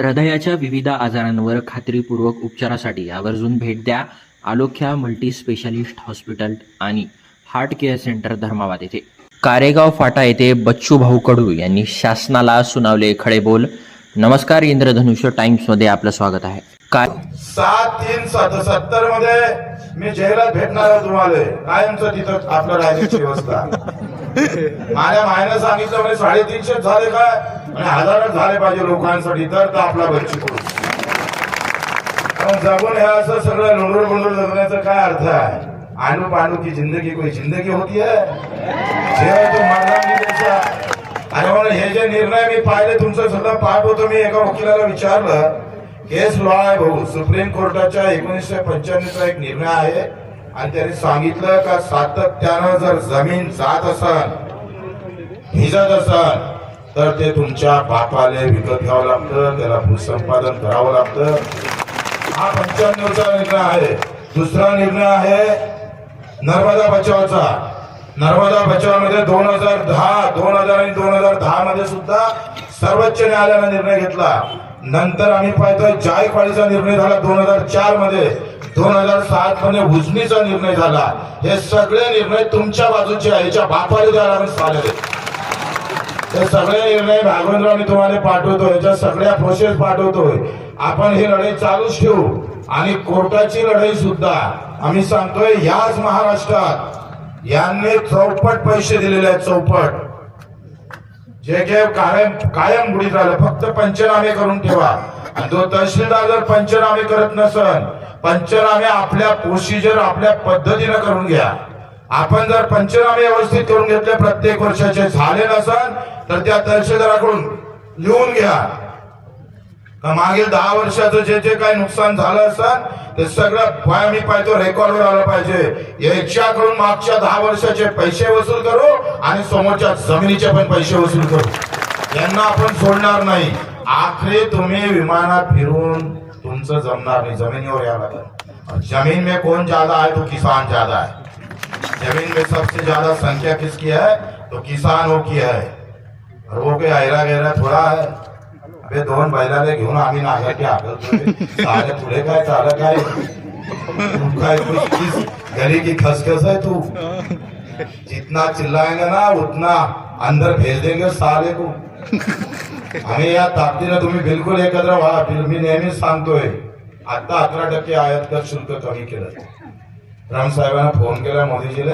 हृदयाच्या विविध आजारांवर खात्रीपूर्वक उपचारासाठी आवर्जून भेट द्या. आलोख्या मल्टी स्पेशालिस्ट हॉस्पिटल आणि हार्ट केअर सेंटर धर्माबाद येथे. कारेगाव फाटा येथे बच्चू भाऊ कडू यांनी शासनाला सुनावले खडे बोल. नमस्कार इंद्रधनुष्य टाइम्समध्ये आपलं स्वागत आहे. काय सात तीन सात सत्तरमध्ये मी जयला भेटणार तुम्हाला. कायमचं तिथं आपलं राहण्याची व्यवस्था. माझ्या मायनं सांगितलं म्हणजे साडेतीनशे झाले काय? आणि हजारच झाले पाहिजे लोकांसाठी तर आपला बच्ची करू पण जगून हे असं सगळं लोंडोळ गोंडोळ जगण्याचा काय अर्थ आहे? आणू पांडू की जिंदगी कोई जिंदगी होती है? तो आणि म्हणून हे जे निर्णय मी पाहिले तुमचं सुद्धा पाठ होतो. मी एका वकिलाला विचारलं केस लॉ आहे भाऊ सुप्रीम कोर्टाच्या एकोणीसशे पंच्याण्णवचा एक निर्णय आहे. आणि त्यांनी सांगितलं का सातत्यानं जर जमीन जात असल भिजत असल तर ते तुमच्या बापाले विकत घ्यावं लागतं त्याला भूसंपादन करावं लागतं. हा पंच्याण्णवचा निर्णय आहे. दुसरा निर्णय आहे नर्मदा बचावचा. नर्मदा बचावमध्ये दोन हजार दहा दोन हजार आणि दोन हजार दहा मध्ये सुद्धा सर्वोच्च न्यायालयाने निर्णय घेतला. नंतर आम्ही पाहतोय जायकवाडीचा निर्णय झाला दोन हजार चारमध्ये. दोन हजार सात मध्ये उजनीचा निर्णय झाला. हे सगळे निर्णय तुमच्या बाजूचे आहे. याच्या बापाला द्यायला झालेले ते सगळे निर्णय भागवंतराव मी तुम्हाला पाठवतो याच्या सगळ्या प्रोसेस पाठवतोय. आपण ही लढाई चालूच ठेवू. आणि कोर्टाची लढाई सुद्धा. आम्ही सांगतोय याच महाराष्ट्रात यांनी चौपट पैसे दिलेले आहेत चौपट. जे काय कायम कायम बुडीत राहिलं. फक्त पंचनामे करून ठेवा. आणि तो तहसीलदार जर पंचनामे करत नसन पंचनामे आपल्या प्रोसिजर आपल्या पद्धतीनं करून घ्या. आपण जर पंचनामे व्यवस्थित करून घेतले प्रत्येक वर्षाचे झाले नसन तर त्या तहसीलदाराकडून लिहून घ्या. मागील दहा वर्षाचं जे जे काही नुकसान झालं असेल ते सगळं पाय मी पाहतो रेकॉर्डवर आलं पाहिजे. याच्याकडून मागच्या दहा वर्षाचे पैसे वसूल करू आणि समोरच्या जमिनीचे पण पैसे वसूल करू. यांना आपण सोडणार नाही. आखरी तुम्ही विमानात फिरून तुमचं जमणार नाही जमिनीवर यावं लागेल और ज़मीन में कौन ज़्यादा है तो किसान ज़्यादा है। ज़मीन में सबसे ज़्यादा संख्या किसकी है? तो किसानों की है। और वो काही आयरा गेला थोडा आहे अबे दोन बैलाले घेऊन आम्ही नागाटी आगलतोय साले पुढे काय चालत काय? काय किस गली की खसखस है तू? जितना चिल्लाएँगे ना, उतना अंदर भेज देंगे साले को। अरे या ताकदीला तुम्ही बिलकुल एकत्र व्हा. मी नेहमीच सांगतोय आता अकरा टक्के आयात कर शुल्क कमी केलं. राम साहेबांना फोन केला मोदीजीला